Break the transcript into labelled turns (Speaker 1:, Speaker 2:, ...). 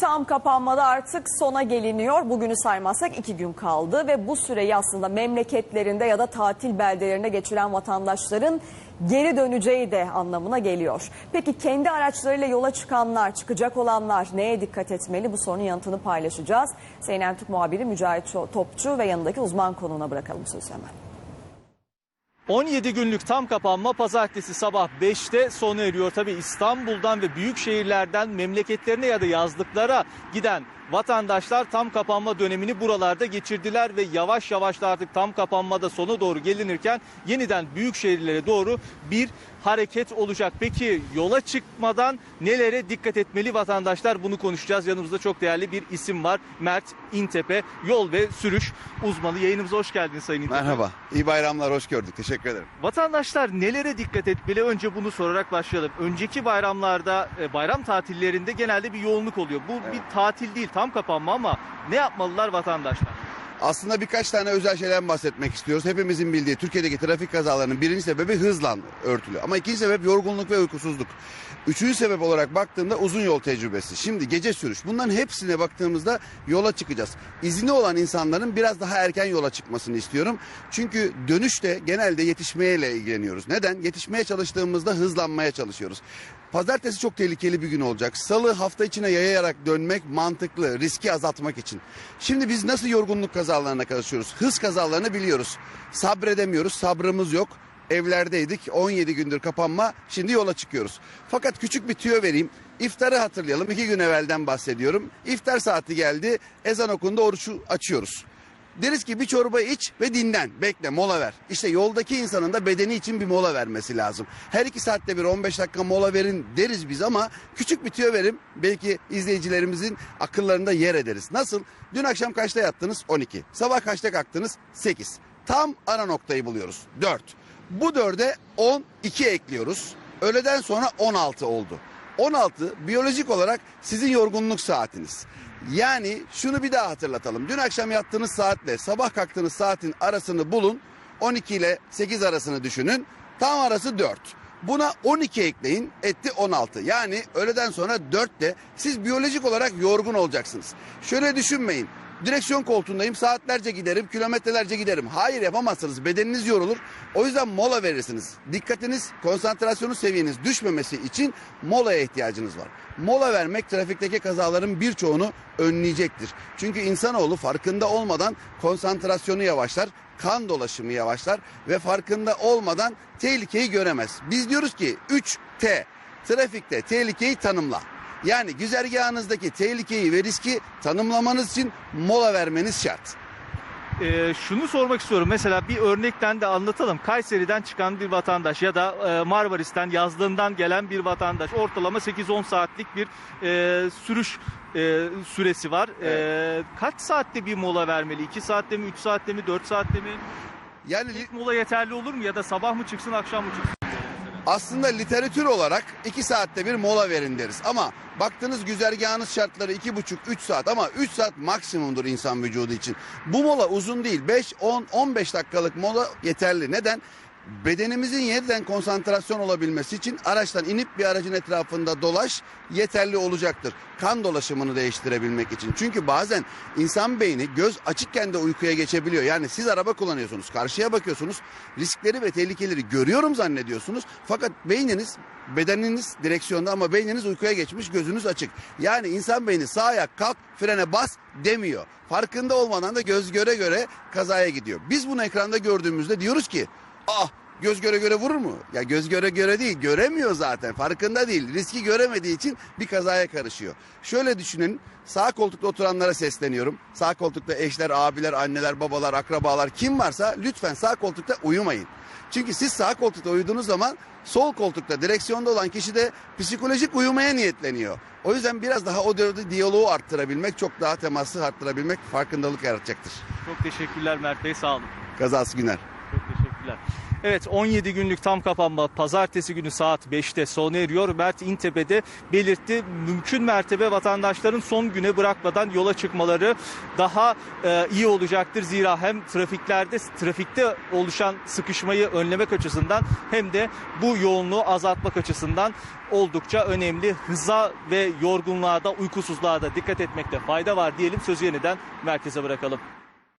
Speaker 1: Tam kapanmada artık sona geliniyor. Bugünü saymazsak iki gün kaldı ve bu süreyi aslında memleketlerinde ya da tatil beldelerinde geçiren vatandaşların geri döneceği de anlamına geliyor. Peki kendi araçlarıyla yola çıkanlar, çıkacak olanlar neye dikkat etmeli? Bu sorunun yanıtını paylaşacağız. CNN Türk muhabiri Mücahit Topçu ve yanındaki uzman konuğuna bırakalım sözü hemen.
Speaker 2: 17 günlük tam kapanma pazartesi sabah 5'te sona eriyor. Tabi İstanbul'dan ve büyük şehirlerden memleketlerine ya da yazlıklara giden vatandaşlar tam kapanma dönemini buralarda geçirdiler ve yavaş yavaş da artık tam kapanmada sona doğru gelinirken yeniden büyük şehirlere doğru bir hareket olacak. Peki yola çıkmadan nelere dikkat etmeli vatandaşlar bunu konuşacağız. Yanımızda çok değerli bir isim var. Mert İntepe yol ve sürüş uzmanı. Yayınımıza hoş geldiniz Sayın İntepe.
Speaker 3: Merhaba. İyi bayramlar, hoş gördük. Teşekkür ederim.
Speaker 2: Vatandaşlar nelere dikkat etmeli? Önce bunu sorarak başlayalım. Önceki bayramlarda, e, bayram tatillerinde genelde bir yoğunluk oluyor. Bu bir tatil değil, tam kapanma ama ne yapmalılar vatandaşlar?
Speaker 3: Aslında birkaç tane özel şeyden bahsetmek istiyoruz. Hepimizin bildiği Türkiye'deki trafik kazalarının birinci sebebi hızla örtülü. Ama ikinci sebep yorgunluk ve uykusuzluk. Üçüncü sebep olarak baktığımda uzun yol tecrübesi. Şimdi gece sürüş. Bunların hepsine baktığımızda yola çıkacağız. İzni olan insanların biraz daha erken yola çıkmasını istiyorum. Çünkü dönüşte genelde yetişmeyle ilgileniyoruz. Neden? Yetişmeye çalıştığımızda hızlanmaya çalışıyoruz. Pazartesi çok tehlikeli bir gün olacak. Salı hafta içine yayayarak dönmek mantıklı, riski azaltmak için. Şimdi biz nasıl yorgunluk kazalarına karışıyoruz? Hız kazalarını biliyoruz. Sabredemiyoruz, sabrımız yok. Evlerdeydik 17 gündür kapanma şimdi yola çıkıyoruz. Fakat küçük bir tüyo vereyim. İftarı hatırlayalım iki gün evvelden bahsediyorum. İftar saati geldi ezan okundu oruçu açıyoruz. Deriz ki bir çorba iç ve dinlen. Bekle mola ver. İşte yoldaki insanın da bedeni için bir mola vermesi lazım. Her iki saatte bir 15 dakika mola verin deriz biz ama küçük bir tüyo verim. Belki izleyicilerimizin akıllarında yer ederiz. Nasıl? Dün akşam kaçta yattınız? 12. Sabah kaçta kalktınız? 8. Tam ara noktayı buluyoruz. 4. Bu 4'e 12 ekliyoruz. Öğleden sonra 16 oldu. 16 biyolojik olarak sizin yorgunluk saatiniz. Yani şunu bir daha hatırlatalım. Dün akşam yattığınız saatle sabah kalktığınız saatin arasını bulun. 12 ile 8 arasını düşünün. Tam arası 4. Buna 12 ekleyin etti 16. Yani öğleden sonra 4'te siz biyolojik olarak yorgun olacaksınız. Şöyle düşünmeyin. Direksiyon koltuğundayım saatlerce giderim kilometrelerce giderim. Hayır yapamazsınız bedeniniz yorulur. O yüzden mola verirsiniz. Dikkatiniz konsantrasyonu seviyeniz düşmemesi için molaya ihtiyacınız var. Mola vermek trafikteki kazaların birçoğunu önleyecektir. Çünkü insanoğlu farkında olmadan konsantrasyonu yavaşlar, kan dolaşımı yavaşlar ve farkında olmadan tehlikeyi göremez. Biz diyoruz ki 3T trafikte tehlikeyi tanımla. Yani güzergahınızdaki tehlikeyi ve riski tanımlamanız için mola vermeniz şart.
Speaker 2: Ee, şunu sormak istiyorum. Mesela bir örnekten de anlatalım. Kayseri'den çıkan bir vatandaş ya da e, Marmaris'ten yazlığından gelen bir vatandaş. Ortalama 8-10 saatlik bir e, sürüş e, süresi var. E, kaç saatte bir mola vermeli? 2 saatte mi, 3 saatte mi, 4 saatte mi?
Speaker 3: Yani
Speaker 2: İlk mola yeterli olur mu ya da sabah mı çıksın, akşam mı çıksın?
Speaker 3: Aslında literatür olarak 2 saatte bir mola verin deriz. Ama baktığınız güzergahınız şartları 2,5-3 saat ama 3 saat maksimumdur insan vücudu için. Bu mola uzun değil. 5, 10, 15 dakikalık mola yeterli. Neden? Bedenimizin yeniden konsantrasyon olabilmesi için araçtan inip bir aracın etrafında dolaş yeterli olacaktır. Kan dolaşımını değiştirebilmek için. Çünkü bazen insan beyni göz açıkken de uykuya geçebiliyor. Yani siz araba kullanıyorsunuz, karşıya bakıyorsunuz, riskleri ve tehlikeleri görüyorum zannediyorsunuz. Fakat beyniniz, bedeniniz direksiyonda ama beyniniz uykuya geçmiş, gözünüz açık. Yani insan beyni sağ ayak kalk, frene bas demiyor. Farkında olmadan da göz göre göre kazaya gidiyor. Biz bunu ekranda gördüğümüzde diyoruz ki Ah göz göre göre vurur mu? Ya göz göre göre değil göremiyor zaten farkında değil. Riski göremediği için bir kazaya karışıyor. Şöyle düşünün sağ koltukta oturanlara sesleniyorum. Sağ koltukta eşler, abiler, anneler, babalar, akrabalar kim varsa lütfen sağ koltukta uyumayın. Çünkü siz sağ koltukta uyuduğunuz zaman sol koltukta direksiyonda olan kişi de psikolojik uyumaya niyetleniyor. O yüzden biraz daha o dönemde diyaloğu arttırabilmek, çok daha teması arttırabilmek farkındalık yaratacaktır.
Speaker 2: Çok teşekkürler Mert Bey, sağ olun.
Speaker 3: Kazası günler.
Speaker 2: Teşekkürler. Evet 17 günlük tam kapanma pazartesi günü saat 5'te sona eriyor. Mert İntepe'de belirtti. Mümkün mertebe vatandaşların son güne bırakmadan yola çıkmaları daha e, iyi olacaktır. Zira hem trafiklerde trafikte oluşan sıkışmayı önlemek açısından hem de bu yoğunluğu azaltmak açısından oldukça önemli. Hıza ve yorgunluğa da uykusuzluğa da dikkat etmekte fayda var diyelim. Sözü yeniden merkeze bırakalım.